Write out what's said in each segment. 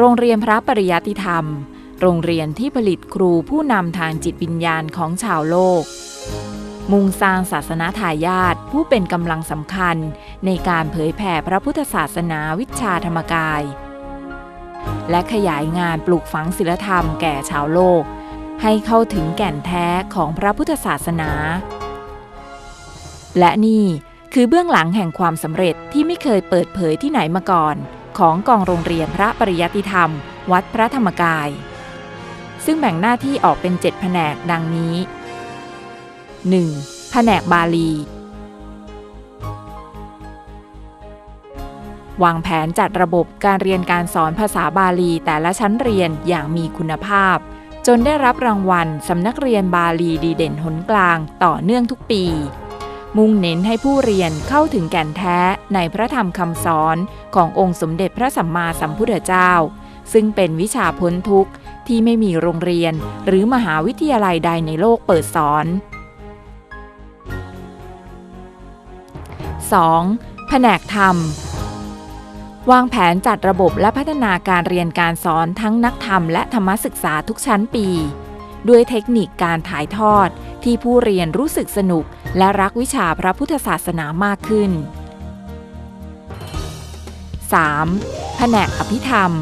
รงเรียนพระปริยัติธรรม โรงเรียนที่ผลิตครูผู้นำทางจิตวิญญาณของชาวโลก มุ่งสร้างศาสนาทายาทผู้เป็นกำลังสำคัญ ในการเผยแผ่พระพุทธศาสนาวิชาธรรมกาย และขยายงานปลูกฝังศีลธรรมแก่ชาวโลก ให้เข้าถึงแก่นแท้ของพระพุทธศาสนา และนี่คือเบื้องหลังแห่งความสำเร็จที่ไม่เคยเปิดเผยที่ไหนมาก่อน ของกองโรงเรียนพระปริยัติธรรม วัดพระธรรมกาย ซึ่งแบ่งหน้าที่ออกเป็นเจ็ดแผนกดังนี้ 1. แผนกบาลี วางแผนจัดระบบการเรียนการสอนภาษาบาลีแต่ละชั้นเรียนอย่างมีคุณภาพ จนได้รับรางวัลสำนักเรียนบาลีดีเด่นหนกลางต่อเนื่องทุกปี มุ่งเน้นให้ผู้เรียนเข้าถึงแก่นแท้ในพระธรรมคำสอนขององค์สมเด็จพระสัมมาสัมพุทธเจ้า ซึ่งเป็นวิชาพ้นทุกข์ที่ไม่มีโรงเรียนหรือมหาวิทยาลัยใดในโลกเปิดสอน 2. แผนกธรรม วางแผนจัดระบบและพัฒนาการเรียนการสอนทั้งนักธรรมและธรรมศึกษาทุกชั้นปี ด้วยเทคนิคการถ่ายทอดที่ผู้เรียนรู้สึกสนุก และรักวิชาพระพุทธศาสนามากขึ้น 3. แผนกอภิธรรม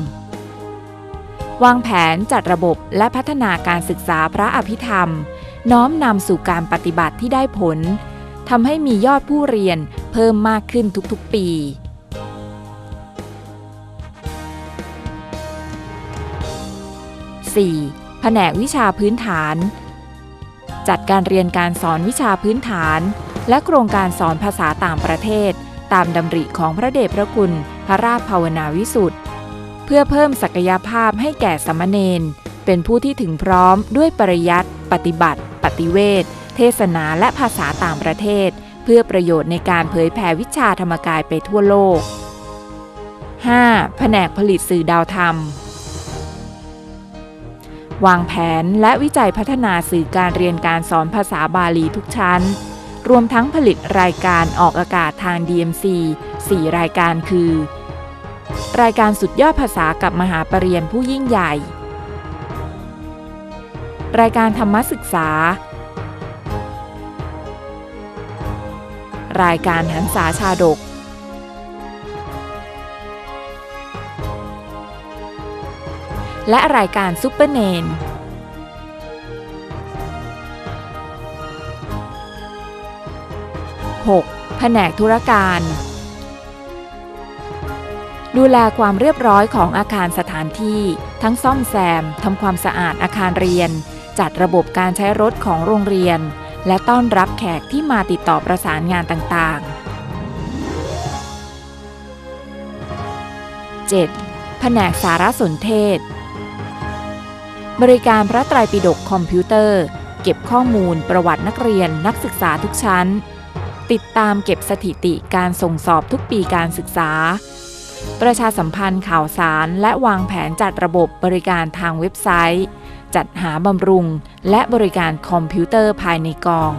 วางแผนจัดระบบและพัฒนาการศึกษาพระอภิธรรม น้อมนำสู่การปฏิบัติที่ได้ผลทำให้มียอดผู้เรียนเพิ่มมากขึ้นทุกๆปี 4. แผนกวิชาพื้นฐาน จัดการเรียนการสอนวิชาพื้นฐาน และโครงการสอนภาษาต่างประเทศ ตามดำริของพระเดชพระคุณ พระราชภาวนาวิสุทธ์เพื่อเพิ่มศักยภาพให้แก่สามเณรเป็นผู้ที่ถึงพร้อมด้วยปริยัติปฏิบัติ ปฏิเวทเทศนาและภาษาต่างประเทศ เพื่อประโยชน์ในการเผยแผ่วิชาธรรมกายไปทั่วโลก 5. แผนกผลิตสื่อดาวธรรม วางแผนและวิจัยพัฒนาสื่อการเรียนการสอนภาษาบาลีทุกชั้น รวมทั้งผลิตรายการออกอากาศทาง DMC 4 รายการคือ รายการสุดยอดภาษากับมหาปรริญญาผู้ยิ่งใหญ่ รายการธรรมศึกษา รายการหันษาชาดก และรายการซุปเปอร์เนน 6. แผนกธุรการ ดูแลความเรียบร้อยของอาคารสถานที่ ทั้งซ่อมแซมทำความสะอาดอาคารเรียน จัดระบบการใช้รถของโรงเรียน และต้อนรับแขกที่มาติดต่อประสานงานต่างๆ 7. แผนกสารสนเทศ บริการพระไตรปิฎกคอมพิวเตอร์ เก็บข้อมูลประวัตินักเรียนนักศึกษาทุกชั้น ติดตามเก็บสถิติการส่งสอบทุกปีการศึกษา ประชาสัมพันธ์ข่าวสาร และวางแผนจัดระบบบริการทางเว็บไซต์ จัดหาบำรุง และบริการคอมพิวเตอร์ภายในกอง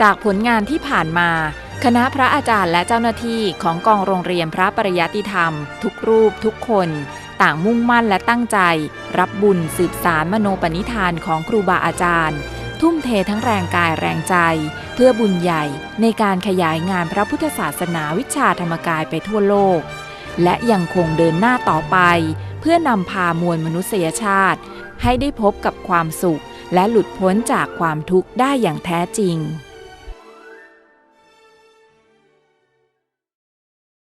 จากผลงานที่ผ่านมา คณะพระอาจารย์และเจ้าหน้าที่ของกองโรงเรียนพระปริยัติธรรม ทุกรูปทุกคน ต่างมุ่งมั่นและตั้งใจ รับบุญสืบสารมโนปณิธานของครูบาอาจารย์ ทุ่มเททั้งแรงกายแรงใจ เพื่อบุญใหญ่ในการขยายงานพระพุทธศาสนาวิชาธรรมกายไปทั่วโลก และยังคงเดินหน้าต่อไป เพื่อนำพามวลมนุษยชาติ ให้ได้พบกับความสุข และหลุดพ้นจากความทุกข์ได้อย่างแท้จริง